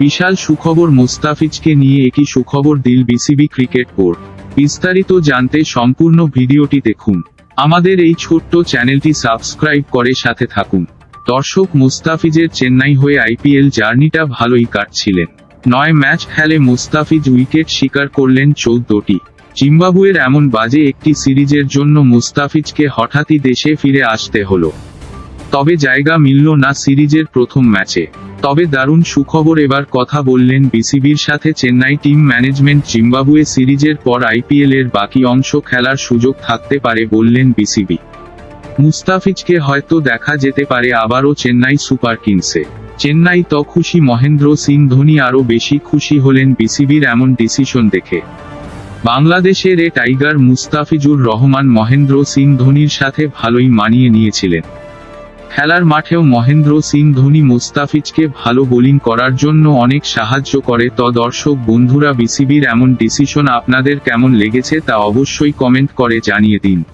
বিশাল সুখবর মোস্তাফিজকে নিয়ে একই সুখবর দিল বিসিবি ক্রিকেট বোর্ড। বিস্তারিত জানতে সম্পূর্ণ ভিডিওটি দেখুন। আমাদের এই ছোট্ট চ্যানেলটি সাবস্ক্রাইব করে সাথে থাকুন। দর্শক মুস্তাফিজের চেন্নাই হয়ে আইপিএল জার্নিটা ভালোই কাটছিলেন। নয় ম্যাচ খেলে মুস্তাফিজ উইকেট শিকার করলেন চৌদ্দটি। জিম্বাবুয়ের এমন বাজে একটি সিরিজের জন্য মুস্তাফিজকে হঠাৎই দেশে ফিরে আসতে হলো। তবে জায়গা মিলল না সিরিজের প্রথম ম্যাচে। তবে দারুণ সুখবর এবার কথা বললেন বিসিবির সাথে চেন্নাই টিম ম্যানেজমেন্ট জিম্বাবুয়ে সিরিজের পর আইপিএল এর বাকি অংশ খেলার সুযোগ থাকতে পারে বললেন বিসিবি। মুস্তাফিজকে হয়তো দেখা যেতে পারে আবারও চেন্নাই সুপার কিংসে। চেন্নাই তো খুশি মহেন্দ্র সিং, ধোনি আরও বেশি খুশি হলেন বিসিবির এমন ডিসিশন দেখে। বাংলাদেশের এ টাইগার মুস্তাফিজুর রহমান মহেন্দ্র সিং, ধোনির সাথে ভালোই মানিয়ে নিয়েছিলেন। খেলার মাঠেও মহেন্দ্র সিং, ধোনি, মুস্তাফিজকে ভালো বোলিং করার জন্য অনেক সাহায্য করে। তো দর্শক বন্ধুরা বিসিবির এমন ডিসিশন আপনাদের কেমন লেগেছে তা অবশ্যই কমেন্ট করে জানিয়ে দিন।